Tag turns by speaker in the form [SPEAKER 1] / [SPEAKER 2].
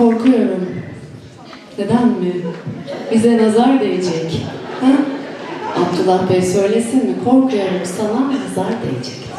[SPEAKER 1] Korkuyorum. Neden mi? Bize nazar değecek. Ha? Abdullah Bey söylesin mi? Korkuyorum sana nazar değecek.